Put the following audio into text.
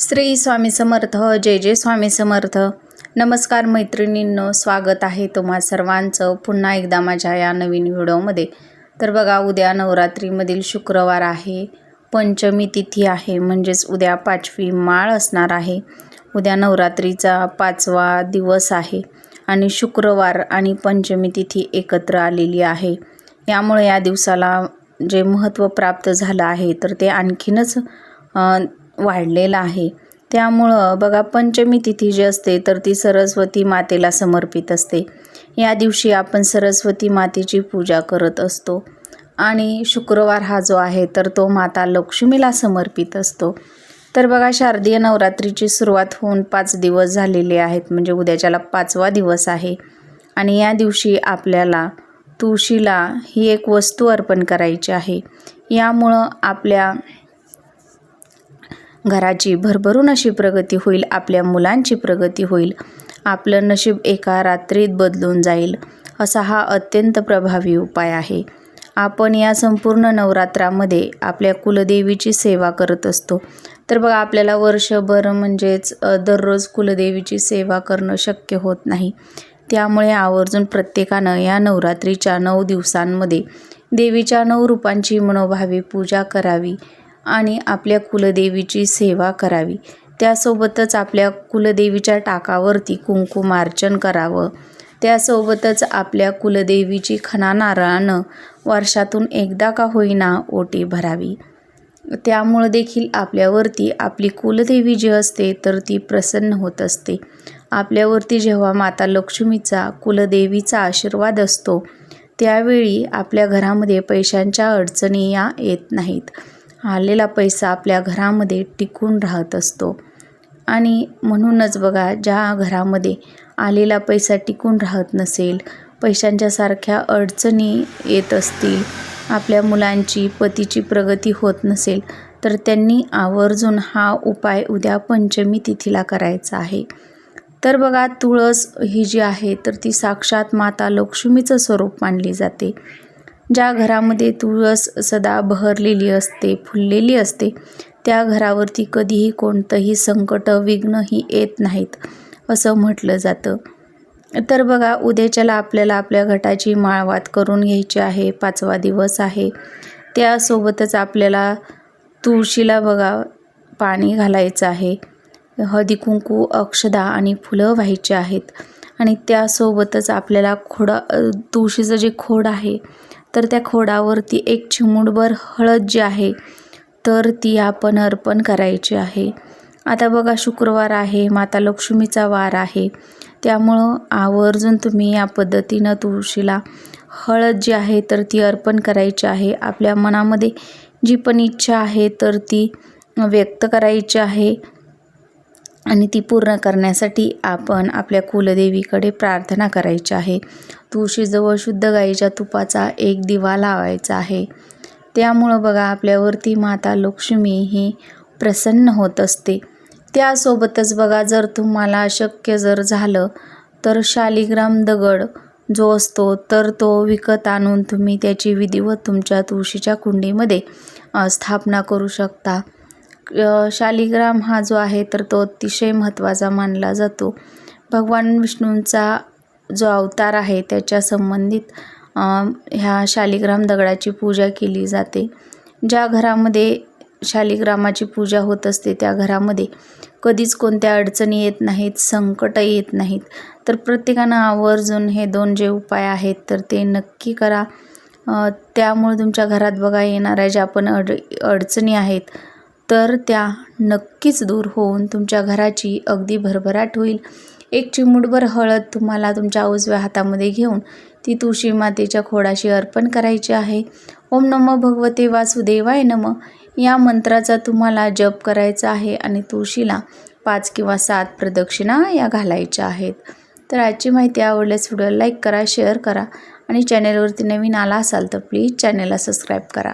श्री स्वामी समर्थ जय जय स्वामी समर्थ. नमस्कार मैत्रिणींनो स्वागत आहे तुम्हा सर्वांचं पुन्हा एकदा माझ्या या नवीन व्हिडिओमध्ये. तर बघा उद्या नवरात्रीमधील शुक्रवार आहे. पंचमी तिथी आहे म्हणजेच उद्या पाचवी माळ असणार आहे. उद्या नवरात्रीचा पाचवा दिवस आहे आणि शुक्रवार आणि पंचमी तिथी एकत्र आलेली आहे. यामुळे या दिवसाला जे महत्त्व प्राप्त झालं आहे तर ते आणखीनच वाढलेलं आहे. त्यामुळं बघा पंचमी तिथी जी असते तर ती सरस्वती मातेला समर्पित असते. या दिवशी आपण सरस्वती मातेची पूजा करत असतो. आणि शुक्रवार हा जो आहे तर तो माता लक्ष्मीला समर्पित असतो. तर बघा शारदीय नवरात्रीची सुरुवात होऊन पाच दिवस झालेले आहेत म्हणजे उद्याच्याला पाचवा दिवस आहे. आणि या दिवशी आपल्याला तुळशीला ही एक वस्तू अर्पण करायची आहे. यामुळं आपल्या घराची भरभरून अशी प्रगती होईल आपल्या मुलांची प्रगती होईल. आपलं नशीब एका रात्रीत बदलून जाईल असा हा अत्यंत प्रभावी उपाय आहे. आपण या संपूर्ण नवरात्रामध्ये आपल्या कुलदेवीची सेवा करत असतो. तर बघा आपल्याला वर्षभर म्हणजेच दररोज कुलदेवीची सेवा करणं शक्य होत नाही. त्यामुळे आवर्जून प्रत्येकानं या नवरात्रीच्या नऊ दिवसांमध्ये देवीच्या नऊ रूपांची मनोभावी पूजा करावी. आणि आपल्या कुलदेवीची सेवा करावी. त्यासोबतच आपल्या कुलदेवीच्या टाकावरती कुंकुमार्चन करावं. त्यासोबतच आपल्या कुलदेवीची खना नारळानं वर्षातून एकदा का होईना ओटी भरावी. त्यामुळं देखील आपल्यावरती आपली कुलदेवी जी असते तर ती प्रसन्न होत असते. आपल्यावरती जेव्हा माता लक्ष्मीचा कुलदेवीचा आशीर्वाद असतो त्यावेळी आपल्या घरामध्ये पैशांच्या अडचणी या येत नाहीत. आलेला पैसा आपल्या घरामध्ये टिकून राहत असतो. आणि म्हणूनच बघा ज्या घरामध्ये आलेला पैसा टिकून राहत नसेल पैशांच्या सारख्या अडचणी येत असतील आपल्या मुलांची पतीची प्रगती होत नसेल तर त्यांनी आवर्जून हा उपाय उद्या पंचमी तिथीला करायचा आहे. तर बघा तुळस ही जी आहे तर ती साक्षात माता लक्ष्मीचं स्वरूप मानली जाते. ज्या घरामध्ये तुळस सदा बहरलेली असते फुललेली असते त्या घरावरती कधीही कोणतंही संकट विघ्नही येत नाहीत असं म्हटलं जातं. तर बघा उद्याच्याला आपल्याला आपल्या घटाची माळवात करून घ्यायची आहे पाचवा दिवस आहे. त्यासोबतच आपल्याला तुळशीला बघा पाणी घालायचं आहे. हळदी कुंकू अक्षदा आणि फुलं व्हायची आहेत. आणि त्यासोबतच आपल्याला खोडा तुळशीचं जे खोड आहे तर त्या खोडावरती एक चिमूटभर हळद जी आहे तर ती आपण अर्पण करायची आहे. आता बघा शुक्रवार आहे माता लक्ष्मीचा वार आहे. त्यामुळं आवर्जून तुम्ही या पद्धतीनं तुळशीला हळद जी आहे तर ती अर्पण करायची आहे. आपल्या मनामध्ये जी पण इच्छा आहे तर ती व्यक्त करायची आहे. आणि ती पूर्ण करण्यासाठी आपण आपल्या कुलदेवीकडे प्रार्थना करायची आहे. तुळशीजवळ शुद्ध गाईच्या तुपाचा एक दिवा लावायचा आहे. त्यामुळं बघा आपल्यावरती माता लक्ष्मी ही प्रसन्न होत असते. त्यासोबतच बघा जर तुम्हाला शक्य जर झालं तर शालिग्राम दगड जो असतो तर तो विकत आणून तुम्ही त्याची विधिवत तुमच्या तुळशीच्या कुंडीमध्ये स्थापना करू शकता. शालिग्राम हा जो आहे तर तो अतिशय महत्त्वाचा मानला जातो. भगवान विष्णूंचा जो अवतार आहे त्याच्या संबंधित ह्या शालिग्राम दगडाची पूजा केली जाते. ज्या घरामध्ये शालिग्रामाची पूजा होत असते त्या घरामध्ये कधीच कोणत्या अडचणी येत नाहीत संकट येत नाहीत. तर प्रत्येकानं आवर्जून हे दोन जे उपाय आहेत तर ते नक्की करा. त्यामुळे तुमच्या घरात बघा येणाऱ्या ज्या पण अड अडचणी आहेत तर त्या नक्कीच दूर होऊन तुमच्या घराची अगदी भरभराट होईल. एक चिमूटभर हळद तुम्हाला तुमच्या उजव्या हातामध्ये घेऊन ती तुळशी मातेच्या खोडाशी अर्पण करायची आहे. ओम नमो भगवते वासुदेवाय नम. या मंत्राचा तुम्हाला जप करायचा आहे आणि तुळशीला पाच किंवा सात प्रदक्षिणा या घालायच्या आहेत. तर आजची माहिती आवडल्यास व्हिडिओ लाईक करा शेअर करा आणि चॅनेलवरती नवीन आला असाल तर प्लीज चॅनेलला सबस्क्राईब करा.